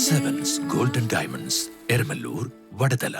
Sevens golden diamonds Eramalloor Vadathala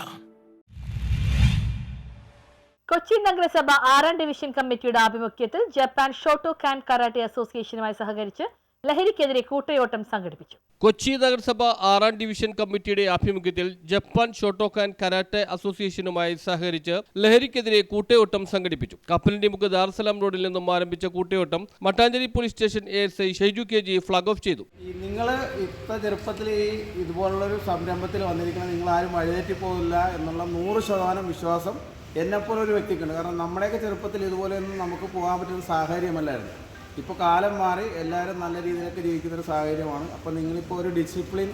Kochi നഗരസഭ ആറാം division കമ്മിറ്റിയുടെ ആഭിമുഖ്യത്തിൽ ജപ്പാൻ ഷോട്ടോ കാൻ കരാട്ടെ അസോസിയേഷനുമായി സഹകരിച്ച് ലഹരിക്കെതിരെ കൂട്ടയോട്ടം സംഘടിപ്പിച്ചു. കൊച്ചി നഗരസഭ ആറാം ഡിവിഷൻ കമ്മിറ്റിയുടെ ആഭിമുഖ്യത്തിൽ ജപ്പാൻ ഷോട്ടോക്കാൻ കരാട്ടെ അസോസിയേഷനുമായി സഹകരിച്ച് ലഹരിക്കെതിരെ കൂട്ടയോട്ടം സംഘടിപ്പിച്ചു. കപ്പലിന്റെ മുഖ് ദാർസലാം റോഡിൽ നിന്നും ആരംഭിച്ച കൂട്ടയോട്ടം Mattancherry police station A S I Shaiju K G flag off ചെയ്തു. നിങ്ങൾ ഇത്ര ചെറുപ്പത്തിൽ ഈ ഇതുപോലുള്ളൊരു സംരംഭത്തിൽ വന്നിരിക്കുന്നത് നിങ്ങൾ ആരും വഴിതെറ്റി പോകില്ല എന്നുള്ള നൂറ് ശതമാനം വിശ്വാസം എന്നെപ്പോലെ ഒരു വ്യക്തിക്കുണ്ട്. കാരണം നമ്മുടെയൊക്കെ ചെറുപ്പത്തിൽ ഇതുപോലെയൊന്നും നമുക്ക് പോകാൻ പറ്റുന്ന സാഹചര്യമല്ലായിരുന്നു. ഇപ്പോൾ കാലം മാറി എല്ലാവരും നല്ല രീതിയിലൊക്കെ ജീവിക്കുന്ന ഒരു സാഹചര്യമാണ്. അപ്പോൾ നിങ്ങളിപ്പോൾ ഒരു ഡിസിപ്ലിൻ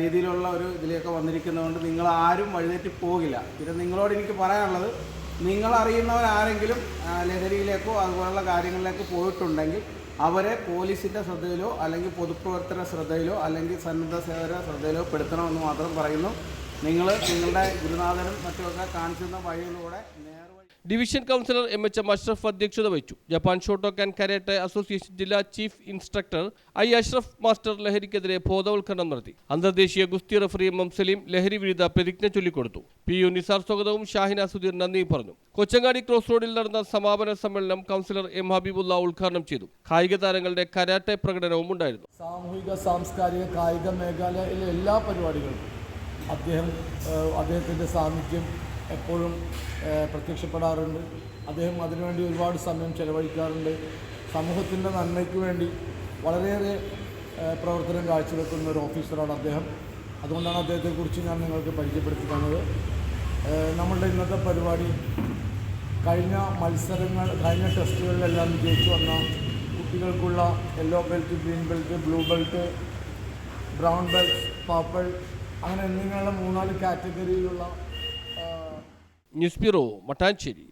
രീതിയിലുള്ള ഒരു ഇതിലേക്ക് വന്നിരിക്കുന്നതുകൊണ്ട് നിങ്ങൾ ആരും വഴിതെറ്റി പോകില്ല. പിന്നെ നിങ്ങളോട് എനിക്ക് പറയാനുള്ളത് നിങ്ങൾ അറിയുന്നവരാരെങ്കിലും ലഹരിയിലേക്കോ അതുപോലുള്ള കാര്യങ്ങളിലേക്കോ പോയിട്ടുണ്ടെങ്കിൽ അവരെ പോലീസിന്റെ ശ്രദ്ധയിലോ അല്ലെങ്കിൽ പൊതുപ്രവർത്തന ശ്രദ്ധയിലോ അല്ലെങ്കിൽ സന്നദ്ധ സേവന ശ്രദ്ധയിലോ പെടുത്തണമെന്ന് മാത്രം പറയുന്നു. നിങ്ങൾ നിങ്ങളുടെ ഗുരുനാഥനും മറ്റുമൊക്കെ കാണിച്ചിരുന്ന വഴിയിലൂടെ division councillor M H M Ashraf അധ്യക്ഷത വഹിച്ചു. ജപ്പാൻ ഷോട്ടോക്കാൻ കരാട്ടെ അസോസിയേഷൻ ജില്ലാ chief instructor I Ashraf master ലഹരിക്കെതിരെ ബോധവൽക്കരണം നടത്തി. അന്തർദേശീയ ഗുസ്തി റഫറി എം എം സലീം ലഹരി വിരുദ്ധ പ്രതിജ്ഞ ചൊല്ലിക്കൊടുത്തു. പി യു നിസാർ സ്വാഗതവും ഷാഹിന സുധീർ നന്ദി പറഞ്ഞു. കൊച്ചങ്ങാടി ക്രോസ് റോഡിൽ നടന്ന സമാപന സമ്മേളനം കൗൺസിലർ എം ഹബീബുള്ള ഉദ്ഘാടനം ചെയ്തു. കായിക താരങ്ങളുടെ കരാട്ടെ പ്രകടനവും ഉണ്ടായിരുന്നു. സാമൂഹിക സാംസ്കാരിക കായിക മേഖലയിലെ എല്ലാ പരിപാടികൾക്കും അദ്ദേഹം അദ്ദേഹത്തിന്റെ സാന്നിധ്യം എപ്പോഴും പ്രത്യക്ഷപ്പെടാറുണ്ട്. അദ്ദേഹം അതിനുവേണ്ടി ഒരുപാട് സമയം ചെലവഴിക്കാറുണ്ട്. സമൂഹത്തിന്റെ നന്മയ്ക്ക് വേണ്ടി വളരെയേറെ പ്രവർത്തനം കാഴ്ചവെക്കുന്ന ഒരു ഓഫീസറാണ് അദ്ദേഹം. അതുകൊണ്ടാണ് അദ്ദേഹത്തെക്കുറിച്ച് ഞാൻ നിങ്ങൾക്ക് പരിചയപ്പെടുത്തി തന്നത്. നമ്മളുടെ ഇന്നത്തെ പരിപാടി കഴിഞ്ഞ മത്സരങ്ങൾ കഴിഞ്ഞ ടെസ്റ്റുകളിലെല്ലാം വിജയിച്ചു വന്ന കുട്ടികൾക്കുള്ള yellow belt green belt blue belt brown belt purple അങ്ങനെ എന്നിങ്ങനെയുള്ള മൂന്നാൽ കാറ്റഗറിയിലുള്ള ന്യൂസ് ബ്യൂറോ മട്ടാഞ്ചേരി